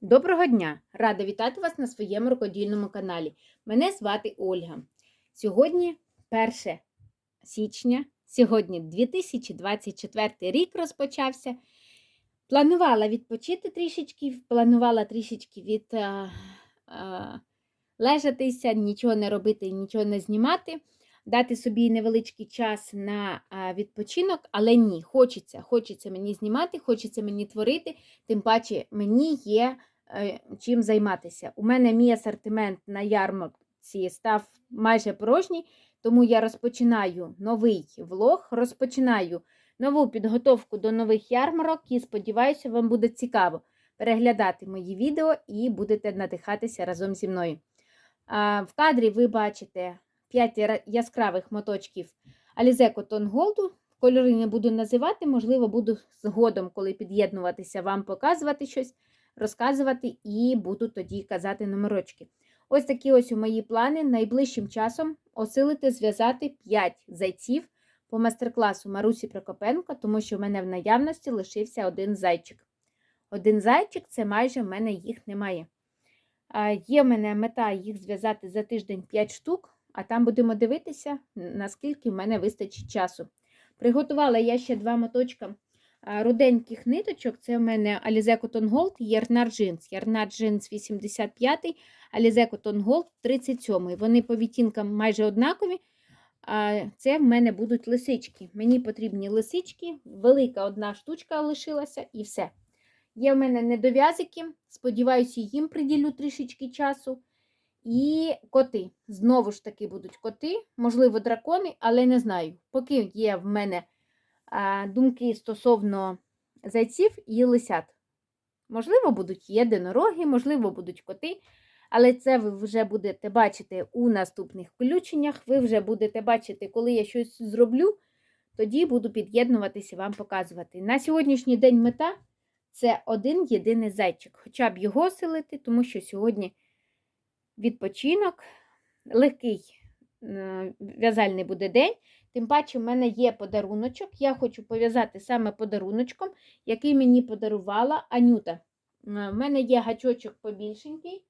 Доброго дня! Рада вітати вас на своєму рукодільному каналі. Мене звати Ольга. Сьогодні 1 січня, сьогодні 2024 рік розпочався. Планувала відпочити трішечки, планувала трішечки від а, а, лежатися, нічого не робити, нічого не знімати, дати собі невеличкий час на відпочинок, але ні, хочеться, хочеться мені знімати, хочеться мені творити, тим паче мені є е, чим займатися. У мене мій асортимент на ярмарці став майже порожній, тому я розпочинаю новий влог, розпочинаю нову підготовку до нових ярмарок і сподіваюся, вам буде цікаво переглядати мої відео і будете надихатися разом зі мною. В кадрі ви бачите 5 яскравих моточків Alize Cotton Gold. Кольори не буду називати, можливо, буду згодом, коли під'єднуватися, вам показувати щось, розказувати і буду тоді казати номерочки. Ось такі ось у мої плани. Найближчим часом осилити зв'язати 5 зайців по майстер-класу Марусі Прокопенко, тому що в мене в наявності лишився один зайчик. Один зайчик це майже в мене їх немає. Є в мене мета їх зв'язати за тиждень 5 штук, а там будемо дивитися, наскільки в мене вистачить часу. Приготувала я ще два моточка руденьких ниточок. Це в мене Alize Cotton Gold і Ярнар Jeans. Ярнар Jeans 85, Alize Cotton Gold 37. Вони по відтінкам майже однакові. А це в мене будуть лисички. Мені потрібні лисички, велика одна штучка лишилася і все. Є в мене недов'язики, сподіваюся, їм приділю трішечки часу. І коти. Знову ж таки будуть коти, можливо, дракони, але не знаю. Поки є в мене думки стосовно зайців і лисят. Можливо, будуть єдинороги, можливо, будуть коти. Але це ви вже будете бачити у наступних включеннях. Ви вже будете бачити, коли я щось зроблю, тоді буду під'єднуватися і вам показувати. На сьогоднішній день мета це один єдиний зайчик. Хоча б його селити, тому що сьогодні відпочинок, легкий е, в'язальний буде день. Тим паче, в мене є подаруночок. Я хочу пов'язати саме подаруночком, який мені подарувала Анюта. Е, В мене є гачочок побільшенький.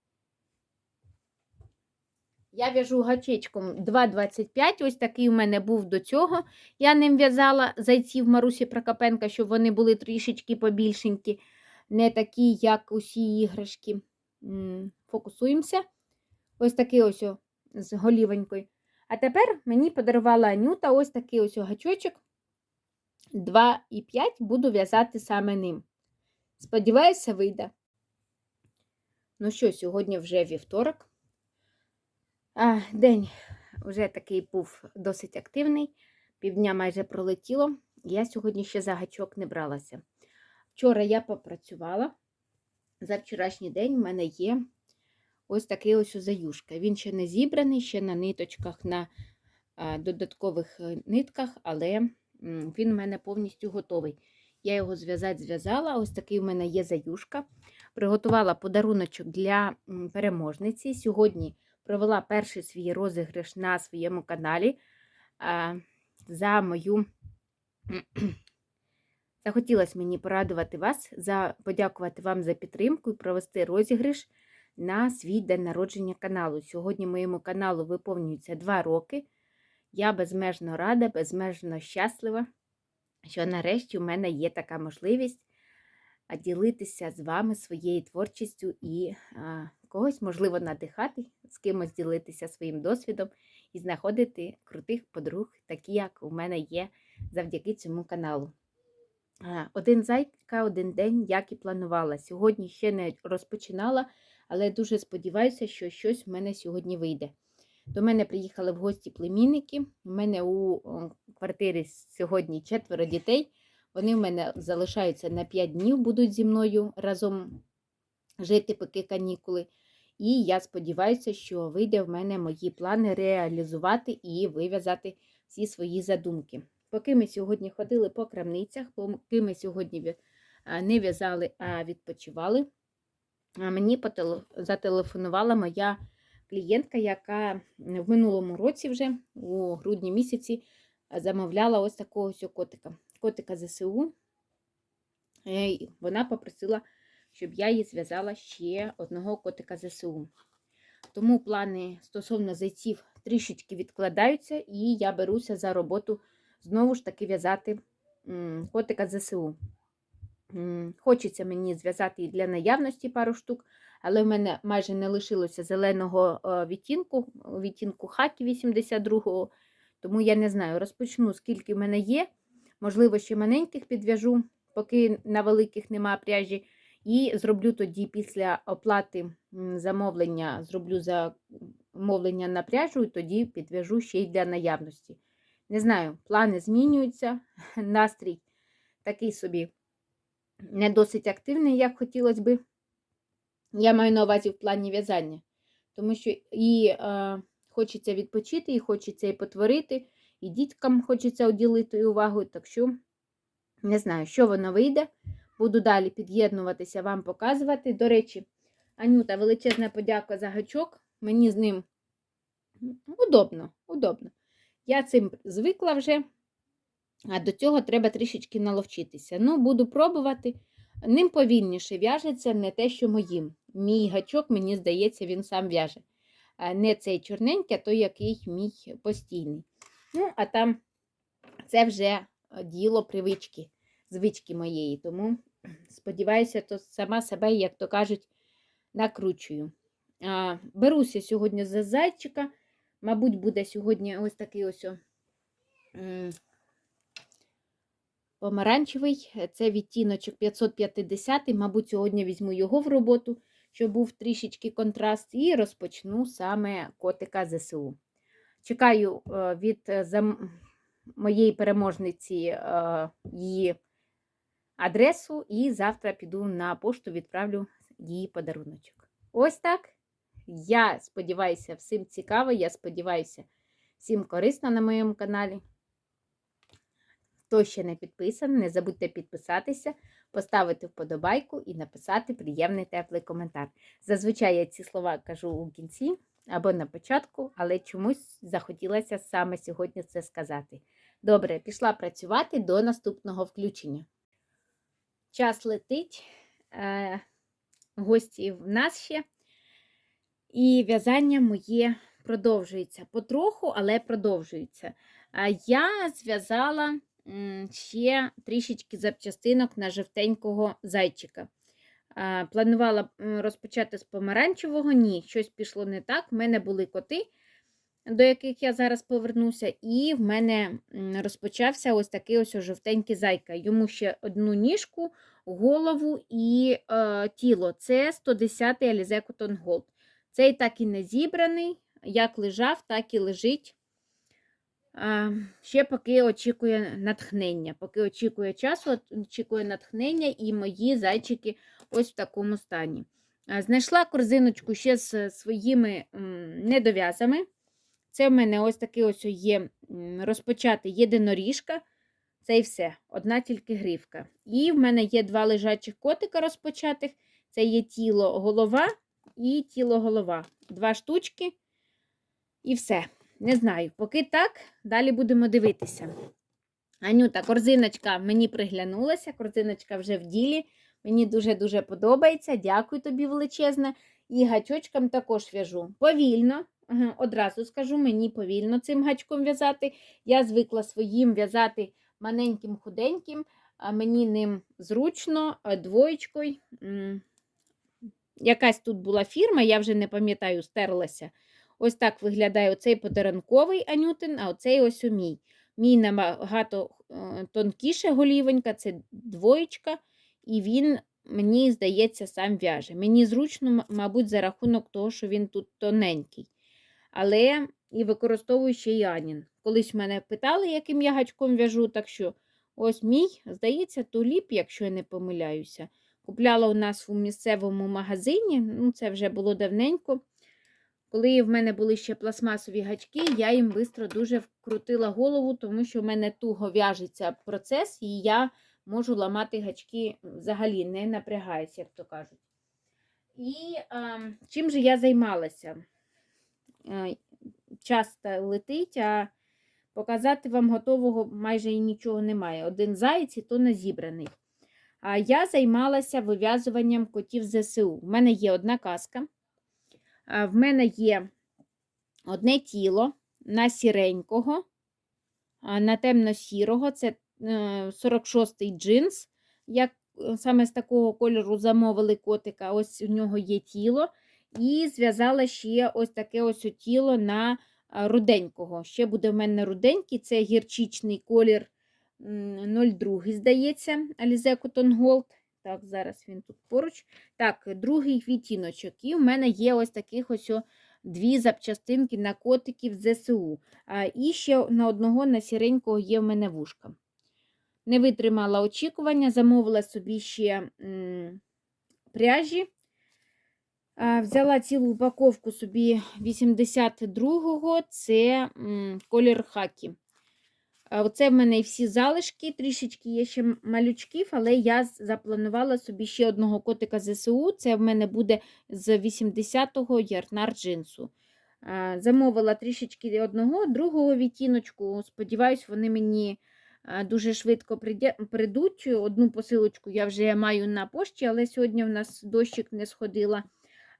Я в'яжу гачечком 2,25. Ось такий у мене був до цього. Я ним в'язала зайців Марусі Прокопенка, щоб вони були трішечки побільшенькі, не такі, як усі іграшки. Фокусуємося. Ось такий ось з голівонькою. А тепер мені подарувала Анюта ось такий ось гачочок 2,5 буду в'язати саме ним. Сподіваюся, вийде. Ну що, сьогодні вже вівторок. А, День вже такий був досить активний, півдня майже пролетіло. Я сьогодні ще за гачок не бралася. Вчора я попрацювала. За вчорашній день в мене є ось такий ось заюшка. Він ще не зібраний, ще на ниточках, на додаткових е, нитках, але він в мене повністю готовий. Я його зв'язати зв'язала. Ось такий в мене є заюшка. Приготувала подаруночок для переможниці. Сьогодні провела перший свій розіграш на своєму каналі за мою. Захотілося мені порадувати вас, за, подякувати вам за підтримку і провести розіграш на свій день народження каналу. Сьогодні моєму каналу виповнюється 2 роки. Я безмежно рада, безмежно щаслива, що нарешті у мене є така можливість ділитися з вами своєю творчістю і когось, можливо, надихати, з кимось ділитися своїм досвідом і знаходити крутих подруг, такі, як у мене є завдяки цьому каналу. Один зайка, один день, як і планувала. Сьогодні ще не розпочинала, але дуже сподіваюся, що щось в мене сьогодні вийде. До мене приїхали в гості племінники. У мене у квартирі сьогодні четверо дітей. Вони в мене залишаються на 5 днів, будуть зі мною разом жити, поки канікули. І я сподіваюся, що вийде в мене мої плани реалізувати і вив'язати всі свої задумки. Поки ми сьогодні ходили по крамницях, поки ми сьогодні не в'язали, а відпочивали, мені зателефонувала моя клієнтка, яка в минулому році, вже у грудні місяці, замовляла ось такого ось котика. Котика ЗСУ. Вона попросила щоб я їй зв'язала ще одного котика ЗСУ. Тому плани стосовно зайців трішечки відкладаються, і я беруся за роботу знову ж таки в'язати котика ЗСУ. Хочеться мені зв'язати для наявності пару штук, але в мене майже не лишилося зеленого е, відтінку, відтінку хакі 82-го, тому я не знаю, розпочну, скільки в мене є. Можливо, ще маленьких підв'яжу, поки на великих нема пряжі. І зроблю тоді після оплати замовлення, зроблю замовлення на пряжу, і тоді підв'яжу ще й для наявності. Не знаю, плани змінюються, настрій такий собі не досить активний, як хотілося би. Я маю на увазі в плані в'язання, тому що і е, хочеться відпочити, і хочеться і потворити, і діткам хочеться уділити увагу. Так що не знаю, що воно вийде. Буду далі під'єднуватися, вам показувати. До речі, Анюта, величезна подяка за гачок. Мені з ним удобно, удобно. Я цим звикла вже, а до цього треба трішечки наловчитися. Ну, буду пробувати. Ним повільніше в'яжеться, не те, що моїм. Мій гачок, мені здається, він сам в'яже. Не цей чорненький, а той, який мій постійний. Ну, а там це вже діло привички, звички моєї. Тому, сподіваюся, то сама себе, як то кажуть, накручую. Беруся сьогодні за зайчика. Мабуть, буде сьогодні ось такий ось помаранчевий. Це відтіночок 550. Мабуть, сьогодні візьму його в роботу, щоб був трішечки контраст, і розпочну саме котика ЗСУ. Чекаю е, від е, моєї переможниці е, її адресу, і завтра піду на пошту, відправлю її подаруночок. Ось так. Я сподіваюся, всім цікаво. Я сподіваюся, всім корисно на моєму каналі. Хто ще не підписаний, не забудьте підписатися, поставити вподобайку і написати приємний теплий коментар. Зазвичай я ці слова кажу у кінці або на початку, але чомусь захотілося саме сьогодні це сказати. Добре, пішла працювати до наступного включення. Час летить, е, гості в нас ще. І в'язання моє продовжується. Потроху, але продовжується. Я зв'язала ще трішечки запчастинок на жовтенького зайчика. Планувала розпочати з помаранчевого, ні, щось пішло не так. В мене були коти, до яких я зараз повернуся, і в мене розпочався ось такий ось жовтенький зайка. Йому ще одну ніжку, голову і е, тіло. Це 110-й Alize Gold. Цей так і не зібраний, як лежав, так і лежить. А, Ще поки очікує натхнення. Поки очікує часу, очікує натхнення, і мої зайчики ось в такому стані. Знайшла корзиночку ще з своїми недов'язами. Це в мене ось такий ось є м, розпочатий єдиноріжка. Це і все, одна тільки гривка. І в мене є два лежачих котика розпочатих. Це є тіло голова і тіло голова. Два штучки. І все. Не знаю. Поки так, далі будемо дивитися. Анюта, корзиночка мені приглянулася, корзиночка вже в ділі. Мені дуже-дуже подобається. Дякую тобі величезне. І гачочком також в'яжу. Повільно, одразу скажу, мені повільно цим гачком в'язати. Я звикла своїм в'язати маленьким худеньким, а мені ним зручно, а двоєчкою. Якась тут була фірма, я вже не пам'ятаю, стерлася. Ось так виглядає оцей подарунковий анютин, а оцей ось у мій. Мій набагато е, тонкіше голівенька, це двоєчка, і він, мені здається, сам в'яже. Мені зручно, мабуть, за рахунок того, що він тут тоненький. Але і використовую ще й Анін. Колись мене питали, яким я гачком в'яжу, так що ось мій, здається, туліп, якщо я не помиляюся. Купляла у нас у місцевому магазині, ну це вже було давненько. Коли в мене були ще пластмасові гачки, я їм швидко дуже вкрутила голову, тому що в мене туго в'яжеться процес, і я можу ламати гачки взагалі, не напрягаюсь, як то кажуть. І а, чим же я займалася? Е, Часто летить, а показати вам готового майже і нічого немає. Один заєць, і то не зібраний. А я займалася вив'язуванням котів ЗСУ. У мене є одна казка, в мене є одне тіло на сіренького, на темно-сірого. Це е, 46-й джинс. Як е, саме з такого кольору замовили котика, ось у нього є тіло. І зв'язала ще ось таке ось тіло на руденького. Ще буде в мене руденький, це гірчичний колір 02, здається, Alize Cotton Gold. Так, зараз він тут поруч. Так, другий відтіночок. І в мене є ось таких ось дві запчастинки на котиків ЗСУ. А, і ще на одного на сіренького є в мене вушка. Не витримала очікування, замовила собі ще м, пряжі. Взяла цілу упаковку собі 82-го, це м, колір хакі. Оце в мене і всі залишки, трішечки є ще малючків, але я запланувала собі ще одного котика ЗСУ. Це в мене буде з 80-го ярнар джинсу. Замовила трішечки одного, другого відтіночку. Сподіваюсь, вони мені дуже швидко прийдуть. Одну посилочку я вже маю на пошті, але сьогодні в нас дощик не сходила.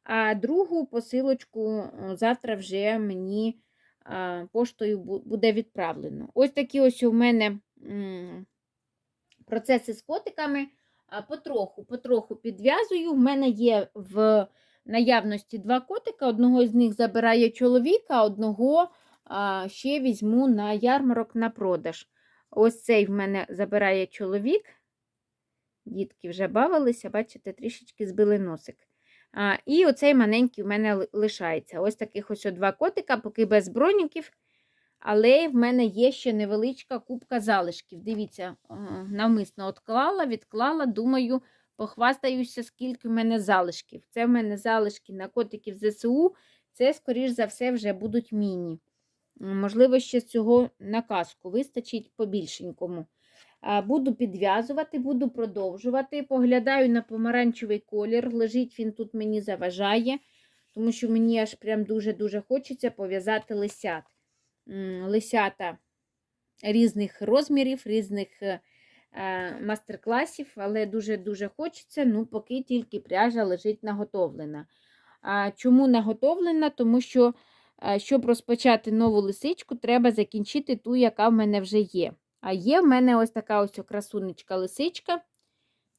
А другу посилочку завтра вже мені поштою буде відправлено. Ось такі ось у мене процеси з котиками. Потроху, потроху підв'язую. У мене є в наявності два котика. Одного з них забирає чоловік, а одного ще візьму на ярмарок на продаж. Ось цей в мене забирає чоловік. Дітки вже бавилися, бачите, трішечки збили носик. А, і оцей маленький в мене ли- лишається. Ось таких ось два котика, поки без броніків. Але в мене є ще невеличка кубка залишків. Дивіться, навмисно відклала, відклала, думаю, похвастаюся, скільки в мене залишків. Це в мене залишки на котиків ЗСУ. Це, скоріш за все, вже будуть міні. Можливо, ще з цього на казку вистачить побільшенькому. А, Буду підв'язувати, буду продовжувати. Поглядаю на помаранчевий колір. Лежить він тут мені заважає, тому що мені аж прям дуже-дуже хочеться пов'язати лисят. Лисята різних розмірів, різних е, мастер-класів, але дуже-дуже хочеться, ну, поки тільки пряжа лежить наготовлена. Чому наготовлена? Тому що, е, щоб розпочати нову лисичку, треба закінчити ту, яка в мене вже є. А є в мене ось така ось красунечка лисичка,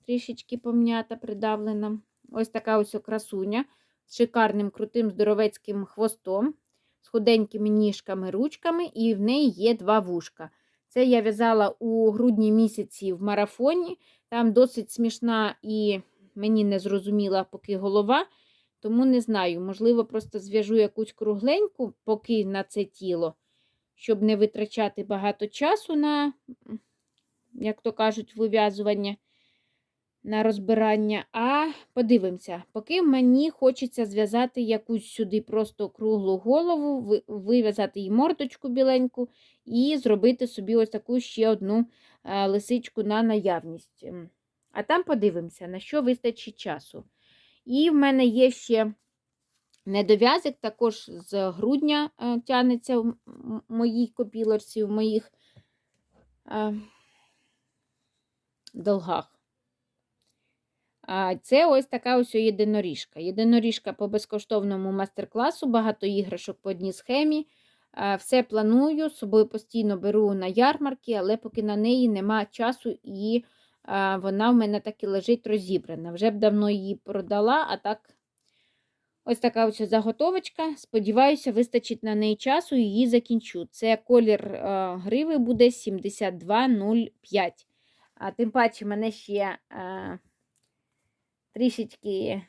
трішечки пом'ята, придавлена. Ось така ось красуня з шикарним, крутим, здоровецьким хвостом, з худенькими ніжками, ручками, і в неї є два вушка. Це я в'язала у грудні місяці в марафоні. Там досить смішна і мені не зрозуміла поки голова. Тому не знаю, можливо, просто зв'яжу якусь кругленьку поки на це тіло, щоб не витрачати багато часу на, як то кажуть, вив'язування, на розбирання. А подивимося, поки мені хочеться зв'язати якусь сюди просто круглу голову, вив'язати їй мордочку біленьку і зробити собі ось таку ще одну е, лисичку на наявність. А там подивимося, на що вистачить часу. І в мене є ще недов'язок, також з грудня е, тягнеться в моїй копілорці, в моїх е, долгах. Це ось така ось єдиноріжка. Єдиноріжка по безкоштовному мастер-класу, багато іграшок по одній схемі. Все планую, з собою постійно беру на ярмарки, але поки на неї нема часу і вона в мене так і лежить розібрана. Вже б давно її продала, а так ось така ось заготовочка. Сподіваюся, вистачить на неї часу і її закінчу. Це колір а, гриви буде 7205. А тим паче мене ще а, трішечки,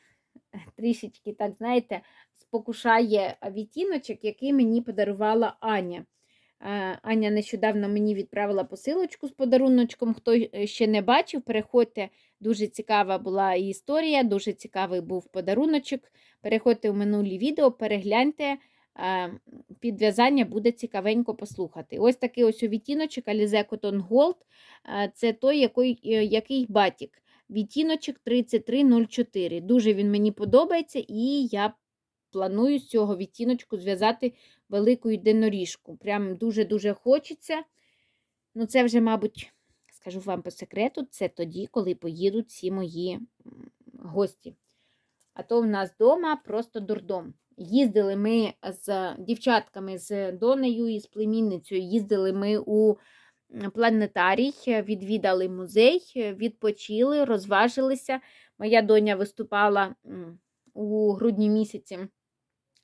трішечки, так знаєте, спокушає відтіночок, який мені подарувала Аня. Е, Аня нещодавно мені відправила посилочку з подаруночком. Хто е, ще не бачив, переходьте. Дуже цікава була історія, дуже цікавий був подаруночок. Переходьте в минулі відео, перегляньте. е, Підв'язання буде цікавенько послухати. Ось такий ось відтіночок Alize Cotton Gold. Це той, який, який батік. Відтіночок 3304. Дуже він мені подобається, і я планую з цього відтіночку зв'язати велику єдиноріжку. Прям дуже-дуже хочеться. Ну, це вже, мабуть, скажу вам по секрету, це тоді, коли поїдуть всі мої гості. А то в нас вдома просто дурдом. Їздили ми з дівчатками, з донею і з племінницею, їздили ми у планетарій, відвідали музей, відпочили, розважилися. Моя доня виступала у грудні місяці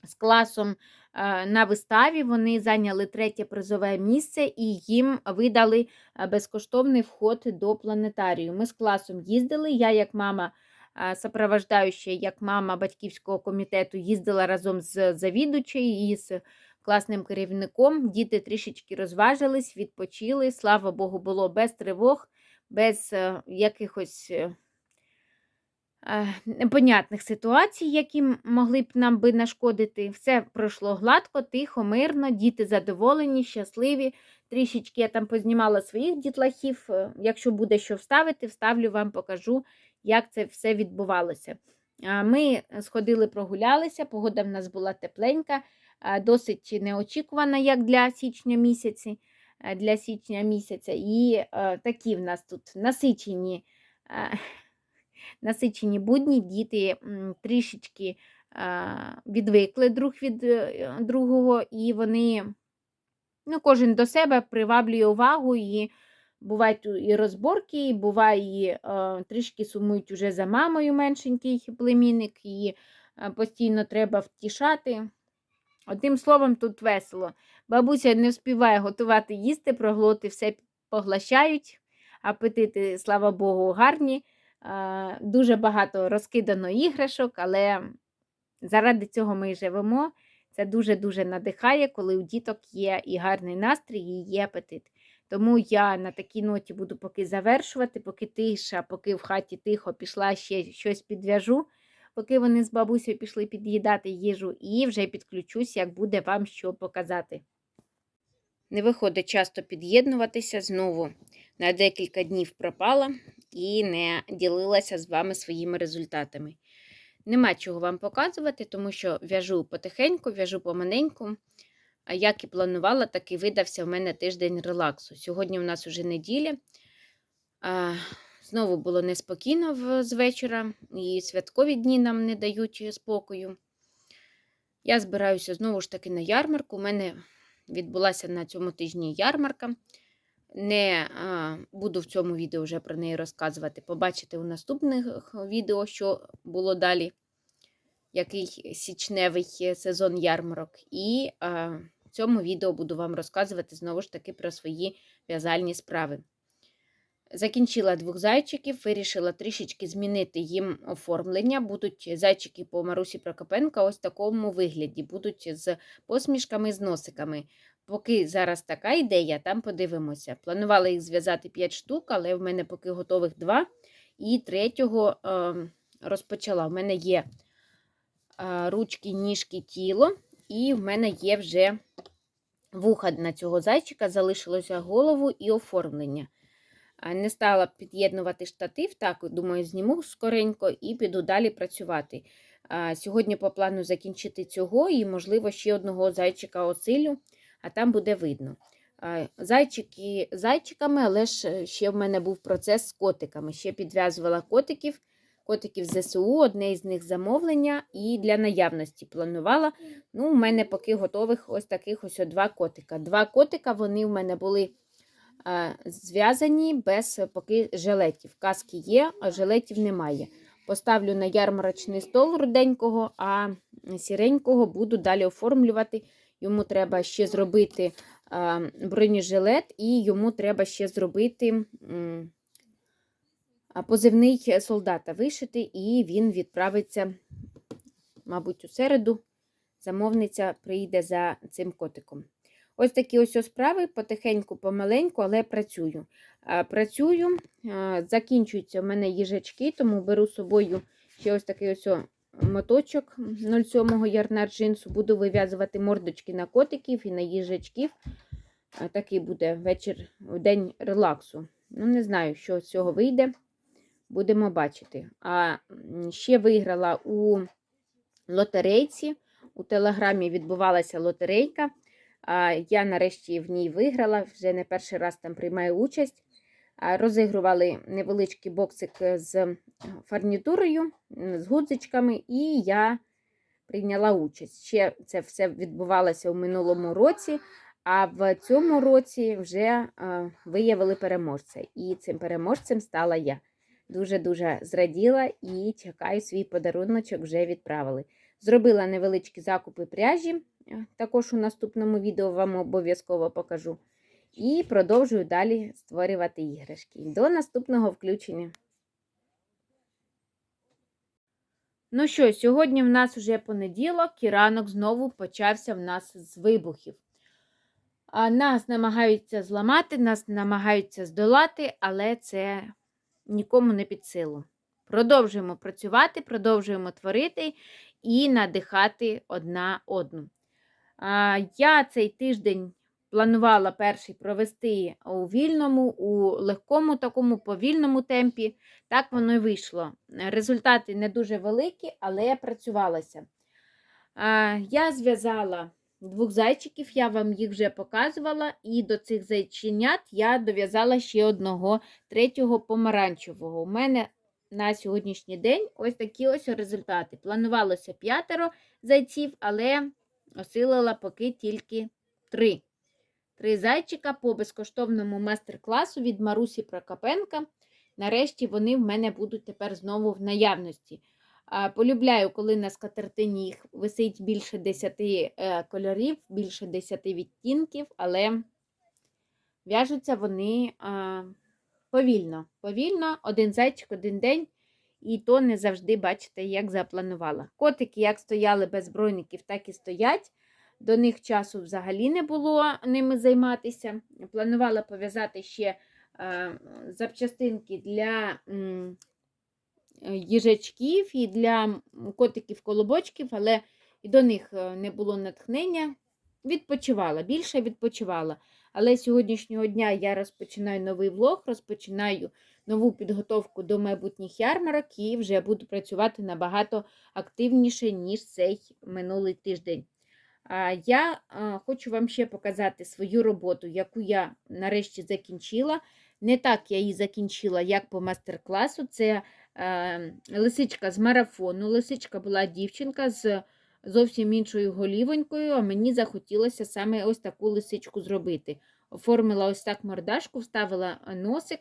з класом е, на виставі. Вони зайняли третє призове місце і їм видали е, безкоштовний вход до планетарію. Ми з класом їздили. Я, як мама е, сопровождаюча, як мама батьківського комітету, їздила разом з завідувачем і з класним керівником. Діти трішечки розважились, відпочили. Слава Богу, було без тривог, без якихось. Е, непонятних ситуацій, які могли б нам би нашкодити. Все пройшло гладко, тихо, мирно, діти задоволені, щасливі. Трішечки я там познімала своїх дітлахів. е, Якщо буде що вставити, вставлю вам, покажу, як це все відбувалося. Ми сходили, прогулялися, погода в нас була тепленька, досить неочікувана, як для січня місяці. е, Для січня місяця. І такі в нас тут насичені. Насичені будні, діти трішечки відвикли друг від е, другого, і вони, ну, кожен до себе приваблює увагу, і бувають і розборки, і буває, трішки сумують уже за мамою меншенький племінник, е, постійно треба втішати. Одним словом, тут весело. Бабуся не вспіває готувати їсти, проглоти все поглощають, апетити, слава Богу, гарні. Е, Дуже багато розкидано іграшок, але заради цього ми і живемо. Це дуже-дуже надихає, коли у діток є і гарний настрій, і є апетит. Тому я на такій ноті буду поки завершувати, поки тиша, поки в хаті тихо пішла, ще щось підв'яжу, поки вони з бабусею пішли під'їдати їжу, і вже підключусь, як буде вам що показати. Не виходить часто під'єднуватися знову. На декілька днів пропала і не ділилася з вами своїми результатами. Нема чого вам показувати, тому що в'яжу потихеньку, в'яжу помаленьку. А як і планувала, так і видався в мене тиждень релаксу. Сьогодні у нас уже неділя. Знову було неспокійно з вечора, і святкові дні нам не дають спокою. Я збираюся знову ж таки на ярмарку. У мене відбулася на цьому тижні ярмарка. Не а, буду в цьому відео вже про неї розказувати. Побачите у наступних відео, що було далі, який січневий сезон ярмарок. І а, в цьому відео буду вам розказувати знову ж таки про свої в'язальні справи. Закінчила двох зайчиків, вирішила трішечки змінити їм оформлення. Будуть зайчики по Марусі Прокопенка ось в такому вигляді, будуть з посмішками, з носиками. Поки зараз така ідея, там подивимося. Планувала їх зв'язати 5 штук, але в мене поки готових 2. І третього е, розпочала. В мене є е, ручки, ніжки, тіло, і в мене є вже вуха на цього зайчика, залишилося голову і оформлення. Не стала під'єднувати штатив, так, думаю, зніму скоренько і піду далі працювати. Сьогодні по плану закінчити цього і, можливо, ще одного зайчика осилю, а там буде видно. Зайчики зайчиками, але ж ще в мене був процес з котиками. Ще підв'язувала котиків, котиків ЗСУ, одне із них замовлення, і для наявності планувала. Ну, У мене поки готових ось таких ось два котика. Два котика вони в мене були зв'язані без е, поки жилетів. Каски є, а жилетів немає. Поставлю на ярмарочний стол руденького, а сіренького буду далі оформлювати. Йому треба ще зробити а, бронежилет, і йому треба ще зробити позивний солдата вишити, і він відправиться, мабуть, у середу. Замовниця прийде за цим котиком. Ось такі ось справи, потихеньку, помаленьку, але працюю. Працюю, закінчуються в мене їжачки, тому беру з собою ще ось такий ось моточок 07-го ярна джинсу. Буду вив'язувати мордочки на котиків і на їжачків. Такий буде вечір, день релаксу. Ну, не знаю, що з цього вийде. Будемо бачити. А ще виграла у лотерейці. У телеграмі відбувалася лотерейка. Я нарешті в ній виграла, вже не перший раз там приймаю участь. Розігрували невеличкий боксик з фарнітурою, з гудзичками, і я прийняла участь. Ще це все відбувалося у минулому році, а в цьому році вже е, виявили переможця. І цим переможцем стала я. Дуже-дуже зраділа і чекаю свій подаруночок вже відправили. Зробила невеличкі закупи пряжі, е, також у наступному відео вам обов'язково покажу. І продовжую далі створювати іграшки. До наступного включення. Ну що, сьогодні в нас вже понеділок, і ранок знову почався в нас з вибухів. Нас намагаються зламати, нас намагаються здолати, але це нікому не під силу. Продовжуємо працювати, продовжуємо творити і надихати одна одну. Я цей тиждень планувала перший провести у вільному, у легкому такому повільному темпі. Так воно і вийшло. Результати не дуже великі, але я працювалася. Я зв'язала двох зайчиків, я вам їх вже показувала, і до цих зайченят я дов'язала ще одного третього помаранчевого. У мене на сьогоднішній день ось такі ось результати. Планувалося п'ятеро зайців, але осилила поки тільки три. Три зайчика по безкоштовному майстер-класу від Марусі Прокопенка. Нарешті вони в мене будуть тепер знову в наявності. Полюбляю, коли на скатертині їх висить більше 10 е, кольорів, більше 10 відтінків, але в'яжуться вони повільно. Повільно, один зайчик, один день, і то не завжди бачите, як запланувала. Котики, як стояли без збройників, так і стоять. До них часу взагалі не було ними займатися. Планувала пов'язати ще е, запчастинки для м, їжачків і для котиків-колобочків, але і до них е, не було натхнення. Відпочивала, більше відпочивала. Але сьогоднішнього дня я розпочинаю новий влог, розпочинаю нову підготовку до майбутніх ярмарок і вже буду працювати набагато активніше, ніж цей минулий тиждень. Я хочу вам ще показати свою роботу, яку я нарешті закінчила. Не так я її закінчила, як по мастер-класу. Це лисичка з марафону. Лисичка була дівчинка з зовсім іншою голівонькою, а мені захотілося саме ось таку лисичку зробити. Оформила ось так мордашку, вставила носик,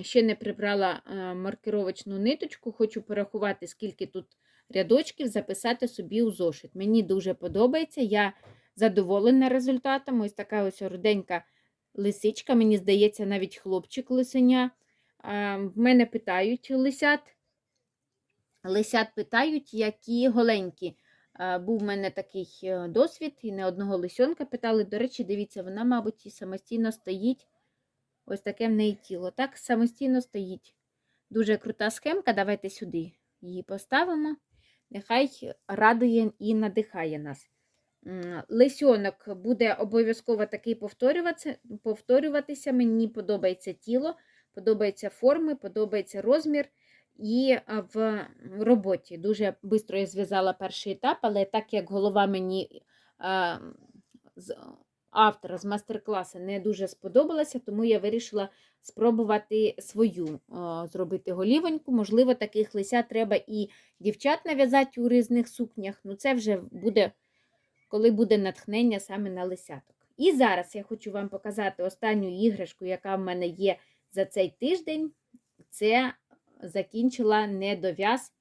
ще не прибрала е, маркировочну ниточку, хочу порахувати, скільки тут рядочків записати собі у зошит. Мені дуже подобається, я задоволена результатом. Ось така ось руденька лисичка, мені здається, навіть хлопчик лисеня. В мене питають лисят. Лисят питають, які голенькі. Був в мене такий е, досвід, і не одного лисьонка питали. До речі, дивіться, вона, мабуть, і самостійно стоїть. Ось таке в неї тіло. Так, самостійно стоїть. Дуже крута схемка. Давайте сюди її поставимо нехай радує і надихає нас. Лисьонок буде обов'язково такий повторюватися, повторюватися. Мені подобається тіло, подобаються форми, подобається розмір. І в роботі дуже швидко я зв'язала перший етап, але так як голова мені автора з мастер-класу не дуже сподобалася, тому я вирішила спробувати свою зробити голівоньку. Можливо, таких лися треба і дівчат нав'язати у різних сукнях. Ну, це вже буде, коли буде натхнення саме на лисяток. І зараз я хочу вам показати останню іграшку, яка в мене є за цей тиждень. Це закінчила недов'яз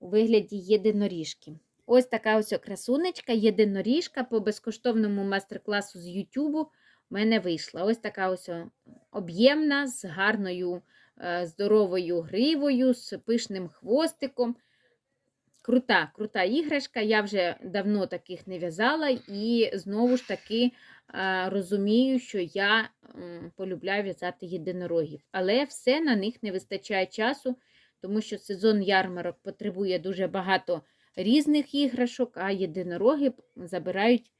у вигляді єдиноріжки. Ось така ось красунечка, єдиноріжка по безкоштовному майстер-класу з Ютубу в мене вийшла. Ось така ось об'ємна, з гарною, е, здоровою гривою, з пишним хвостиком. Крута, крута іграшка. Я вже давно таких не в'язала, і знову ж таки е, розумію, що я полюбляю в'язати єдинорогів. Але все на них не вистачає часу, тому що сезон ярмарок потребує дуже багато різних іграшок, а єдинороги забирають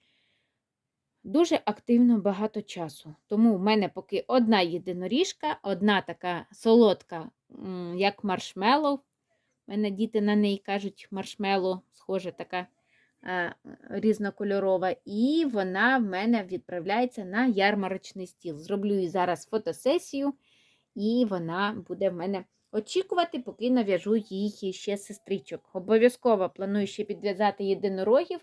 дуже активно багато часу. Тому в мене поки одна єдиноріжка, одна така солодка, як маршмеллоу. У мене діти на неї кажуть, маршмеллоу, схожа така різнокольорова, і вона в мене відправляється на ярмарочний стіл. Зроблю їй зараз фотосесію і вона буде в мене очікувати, поки нав'яжу їй ще сестричок. Обов'язково планую ще підв'язати єдинорогів.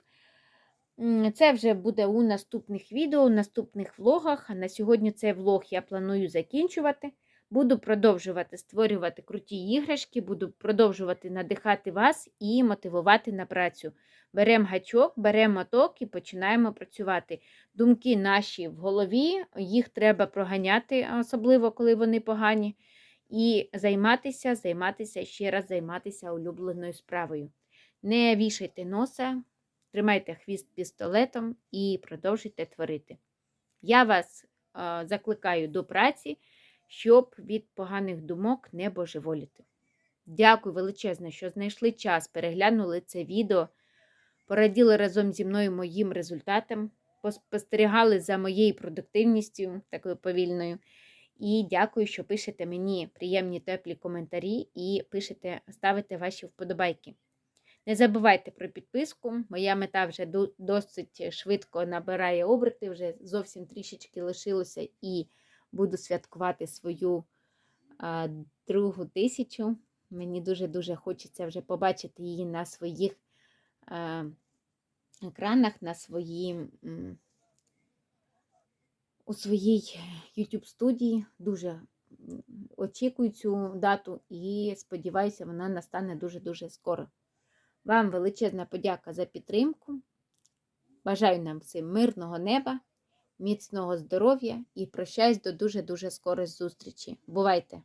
Це вже буде у наступних відео, у наступних влогах. На сьогодні цей влог я планую закінчувати. Буду продовжувати створювати круті іграшки, буду продовжувати надихати вас і мотивувати на працю. Беремо гачок, беремо моток і починаємо працювати. Думки наші в голові, їх треба проганяти, особливо коли вони погані. І займатися, займатися, ще раз займатися улюбленою справою. Не вішайте носа, тримайте хвіст пістолетом і продовжуйте творити. Я вас е, закликаю до праці, щоб від поганих думок не божеволіти. Дякую величезно, що знайшли час, переглянули це відео, пораділи разом зі мною моїм результатам, спостерігали за моєю продуктивністю, такою повільною. І дякую, що пишете мені приємні теплі коментарі і пишете, ставите ваші вподобайки. Не забувайте про підписку. Моя мета вже досить швидко набирає оберти, вже зовсім трішечки лишилося і буду святкувати свою а, другу тисячу. Мені дуже-дуже хочеться вже побачити її на своїх а, екранах, на своїй, м, у своїй YouTube студії. Дуже очікую цю дату і сподіваюся, вона настане дуже-дуже скоро. Вам величезна подяка за підтримку. Бажаю нам всім мирного неба, міцного здоров'я і прощаюсь до дуже-дуже скорої зустрічі. Бувайте!